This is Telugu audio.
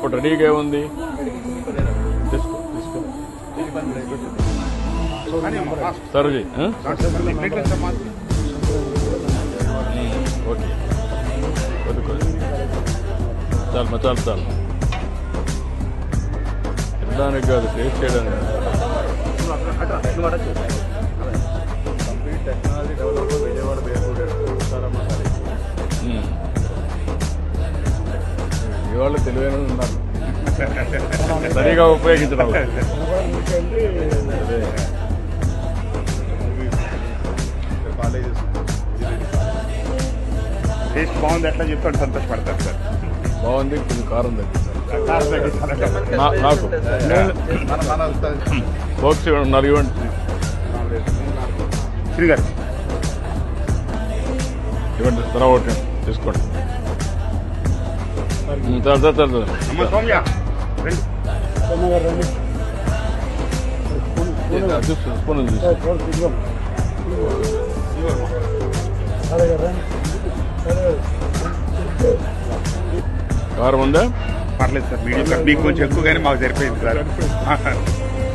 ఇప్పుడు రెడీగా ఉంది తీసుకో. తీసుకో సరోజీ ఓకే. చాలు చాలు చాలు. తినడానికి కాదు టేస్ట్ చేయడానికి ఇవాళ తెలివైన ఉన్నారు. సరిగా ఉపయోగించడం. టేస్ట్ బాగుంది ఎట్లా చెప్తాడు సంతోషపడతారు సార్. బాగుంది కొంచెం కారం తగ్గించాలి నాకు. బాక్స్ నాలుగు ఇవ్వండి శ్రీ గారు ఇవ్వండి తర్వాత తీసుకోండి. స్పూన్ ఉంది తీసుకో. కారం ఉందా? పర్లేదు సార్ మీడియం మీకు కొంచెం ఎక్కువగానే మాకు సరిపోయింది సార్.